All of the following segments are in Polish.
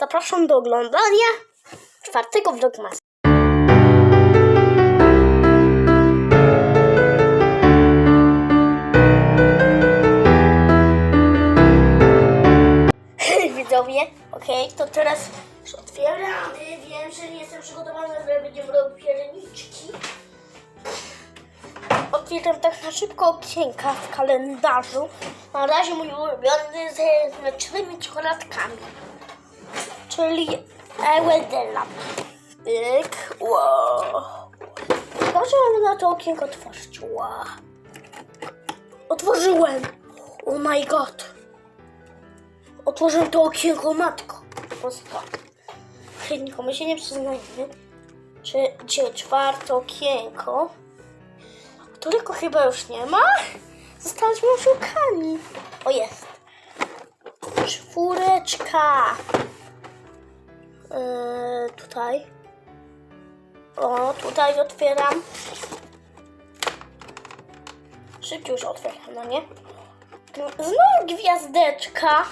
Zapraszam do oglądania czwartego vlogmasa. Widzowie, okej, to teraz już otwieramy. Wiem, że nie jestem przygotowana, ale będziemy robić pierniczki. Otwieram tak na szybko okienka w kalendarzu. Na razie mój ulubiony z mlecznymi czekoladkami. Czyli Ewedela. Pyk. Wow. Proszę na to okienko otworzyć. Wow. Otworzyłem. Oh my god. Otworzyłem to okienko, matko. Po prostu. Hej, nikomu się nie przyznajmy. Czy, gdzie czwarte okienko? Którego chyba już nie ma? Zostaliśmy oszukani. O, jest. Czwóreczka. Yy, tutaj. O, tutaj otwieram. Szybciej już otwieram, no nie? Znowu gwiazdeczka.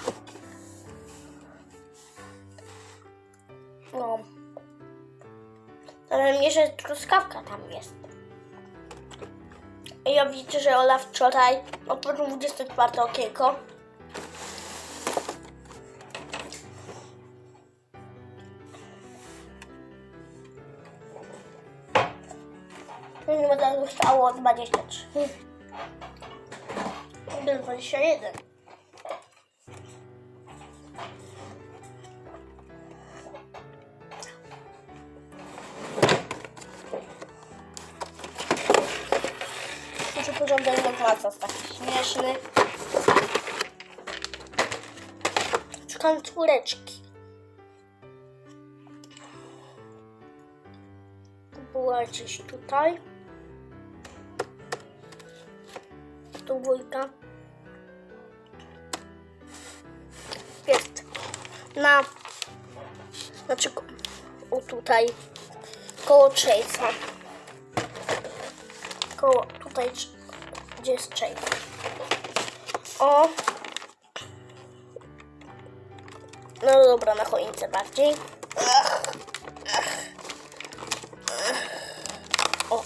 No. Ale mnie, że truskawka tam jest. Ja widzę, że Olaf wczoraj otworzył 24 okienko. Zostało 23. Hmm. 21. Muszę porządek na jest taki śmieszny. Szukam czwóreczki. Była gdzieś tutaj. Tu dwójka. Jest. Na. Znaczy, o tutaj. Koło Chase'a. Koło tutaj, gdzie jest Chase. O. No dobra, na choince bardziej. O.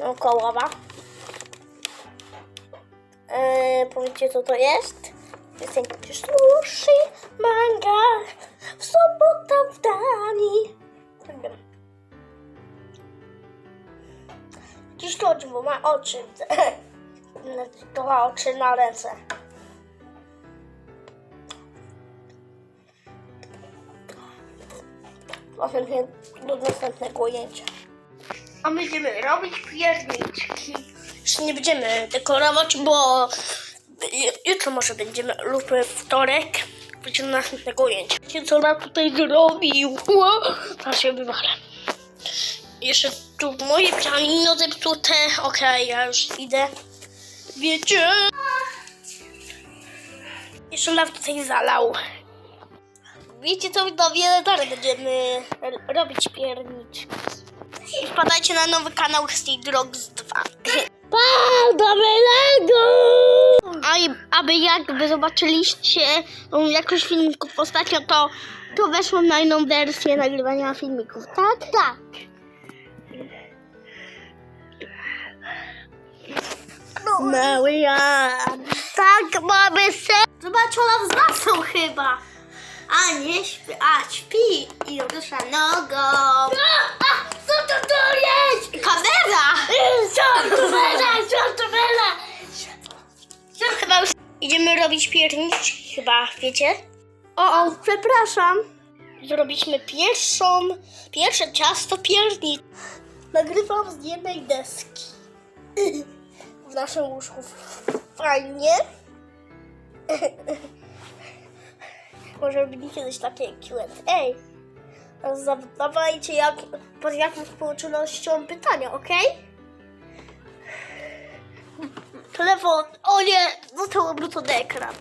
No kołowa. Eee, powiedzcie co to jest? Sushi, manga, w sobota w Danii. Nie wiem. Bo ma oczy. To ma oczy na ręce. Następnie do następnego ujęcia. A my będziemy robić pierniczki. Jeszcze nie będziemy dekorować, bo ju- jutro może będziemy lub wtorek. Będzie do następnego ujęcia. Wiecie co ona tutaj zrobił? Teraz się wywalę. Jeszcze tu moje pianino zepsute. Okej, ja już idę. Wiecie? Jeszcze nawet tutaj zalał. Wiecie co, widzowie, dalej będziemy robić pierniczki. Wpadajcie na nowy kanał Steve Drogs 2. Pa, damy Lego! A aby jakby zobaczyliście um, jakoś filmików ostatnio, to, to weszłam na inną wersję nagrywania filmików, tak? Tak. Mały Jan. Tak, mamy se. Zobacz, ona lasą chyba. A nie śpi, a śpi i rusza nogą. A, co to to jest? Co to kamera? Chyba już idziemy robić pierniczki, chyba, wiecie? O, o, przepraszam. Zrobiliśmy pierwszą, pierwsze ciasto piernic. Nagrywam z jednej deski. W naszym łóżku. Fajnie. Może będzie kiedyś takie Q&A. Zadawajcie jak, pod jaką społecznością pytania, ok? Telefon. O nie, został obrócony ekran.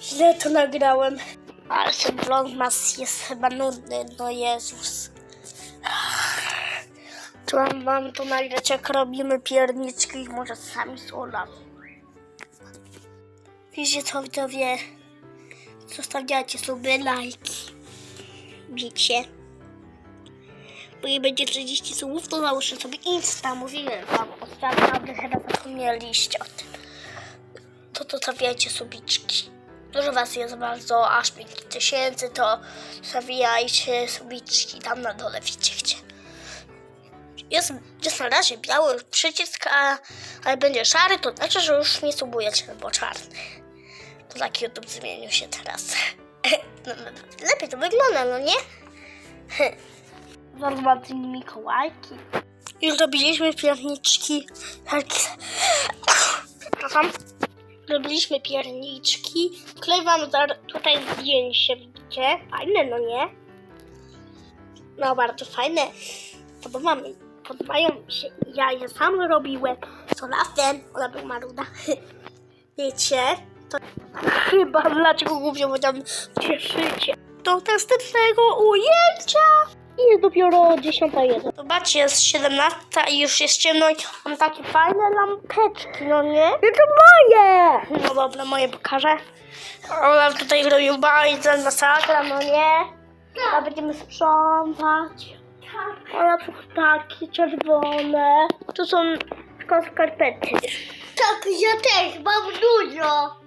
Źle to nagrałem. Ale ten vlogmas jest chyba nudny, no Jezus. Tu mam, mam to nagrać jak robimy pierniczki, może sami z Olaf. Wiecie co widzowie? Zostawiacie sobie lajki. Bicie. Bo nie będzie 30 słów, to założę sobie Insta. Mówiłem wam ostatnio, chyba zapomnieliście o tym. To to stawiajcie subiczki. Dużo was jest bardzo, aż 5000, to stawiajcie subiczki tam na dole, widzicie gdzie. Jest, jest na razie biały przycisk, a, ale będzie szary, to znaczy, że już nie subujecie, bo czarny. Tak YouTube zmienił się teraz. No, no, no, lepiej to wygląda, no nie? Zorwadzili Mikołajki. Już robiliśmy pierniczki. Tak. Przepraszam. Robiliśmy pierniczki. Za- tutaj zdjęcie, widzicie? Fajne, no nie? No, bardzo fajne. Podoba mi, podobają mi się. Ja je sam robiłem z Olafem. Ona był maruda. Wiecie? To chyba dlaczego głównie tam cieszycie. Do następnego ujęcia. I jest dopiero 10.01. Zobaczcie, jest 17 i już jest ciemno i mam takie fajne lampeczki, no nie? No to moje! No dobra, moje pokażę. Olaf tutaj robił bajdę na sakra, no nie? A będziemy sprzątać. Olaf takie czerwone. To są tylko skarpety. Tak, ja też mam dużo.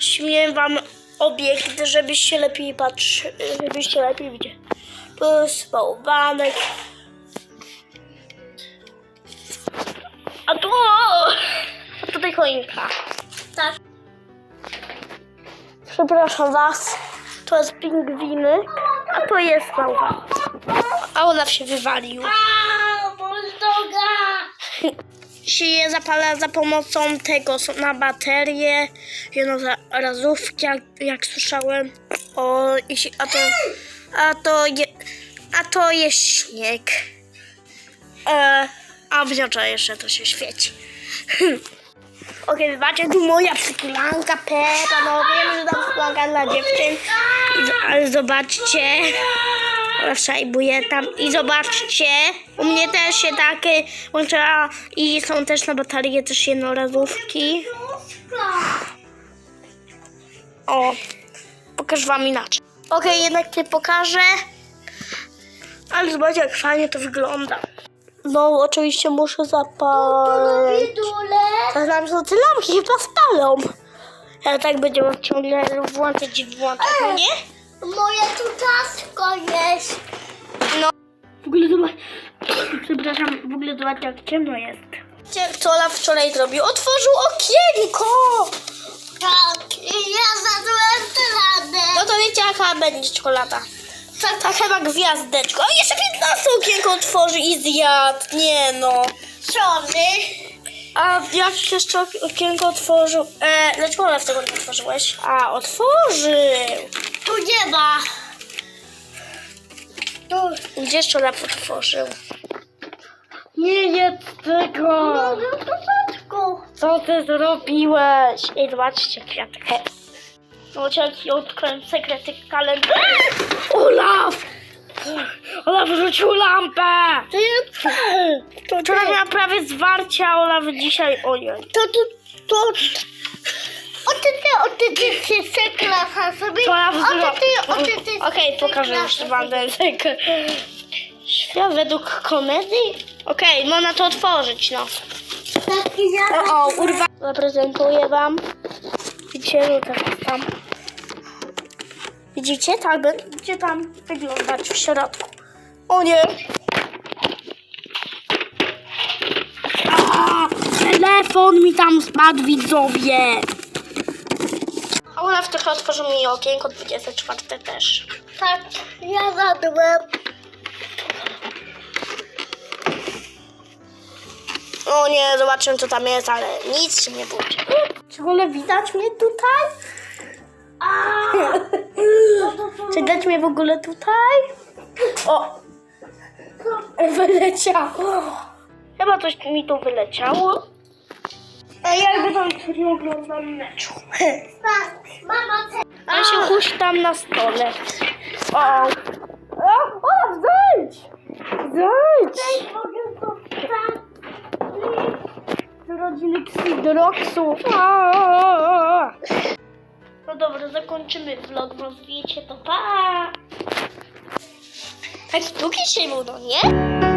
Śmiem wam obiekt, żebyście lepiej patrzyli, żebyście lepiej widzieli. Jest bałwanek. A tu, a tutaj choinka. Tak. Przepraszam was. To jest pingwinek, a to jest bałwan. A Olaf się wywalił. A, buldoga. Się je zapala za pomocą tego na baterię, jedno za razówki, jak, jak słyszałem. O, i a to, a to, je, a to jest śnieg. E, a wziącza jeszcze to się świeci. Okej, zobaczcie, tu moja przytulanka Pepa, no wiem, że to przytulanka dla dziewczyn, ale zobaczcie, szajbuję tam i zobaczcie, u mnie też się takie łącza i są też na baterie też jednorazówki. O, pokażę wam inaczej. Okej, jednak nie pokażę, ale zobaczcie jak fajnie to wygląda. No, oczywiście muszę zapalić. Zaznam, że te lampki chyba spalą. Ale tak będziemy ciągle włączać i włączać, no nie? Moje tu tasko jest. W ogóle zobacz, przepraszam, w ogóle zobacz jak ciemno jest. Co Ola wczoraj zrobił? Otworzył okienko! Tak, i ja zadłem radę. No to wiecie jaka będzie czekolada. Tak, tak chyba gwiazdeczko. O, jeszcze 15 okienko otworzy i zjadł. Nie no. Szony. A jak jeszcze okienko otworzył? E, dlaczego Ola tego nie otworzyłeś? A, otworzył. Nie ma. Tu. Gdzie Ola otworzył? Nie jedz tego. No, no taczku. Co ty zrobiłeś? Ej, zobaczcie. No cielki odkryłem sekrety kalendarza. Olaf! Olaf wrzucił lampę! To jest... To, Wczoraj miała prawie zwarcia, Olaf dzisiaj ojej. to, to, to... Ty, ty, o ty, ty, ty, sobie. O ty, ty, o ty, ty. Okej, pokażę już wam ten sekret. Świat według komedii? Okej, można to otworzyć, no. Taki ja... O, o urwa. Zaprezentuję wam. Widzicie, no tak tam. Widzicie? Tak będzie tam wyglądać w środku. O nie! A, telefon mi tam spadł, widzowie! Olaf trochę otworzył mi okienko, 24 też. Tak, ja zadłem. O nie, zobaczymy co tam jest, ale nic się nie bójcie. Czy w ogóle widać mnie tutaj? Czy dać mnie w ogóle tutaj? O! Wyleciało. Chyba coś mi tu wyleciało. A jakby tam nie oglądam meczu. Tak, mama. A się huśtam na stole. O! O, o zejdź! Zejdź! Mogę to. Z rodziny Xidroxu. No dobra, zakończymy vlog, wiecie to pa! Taki długi dzisiaj był, no nie?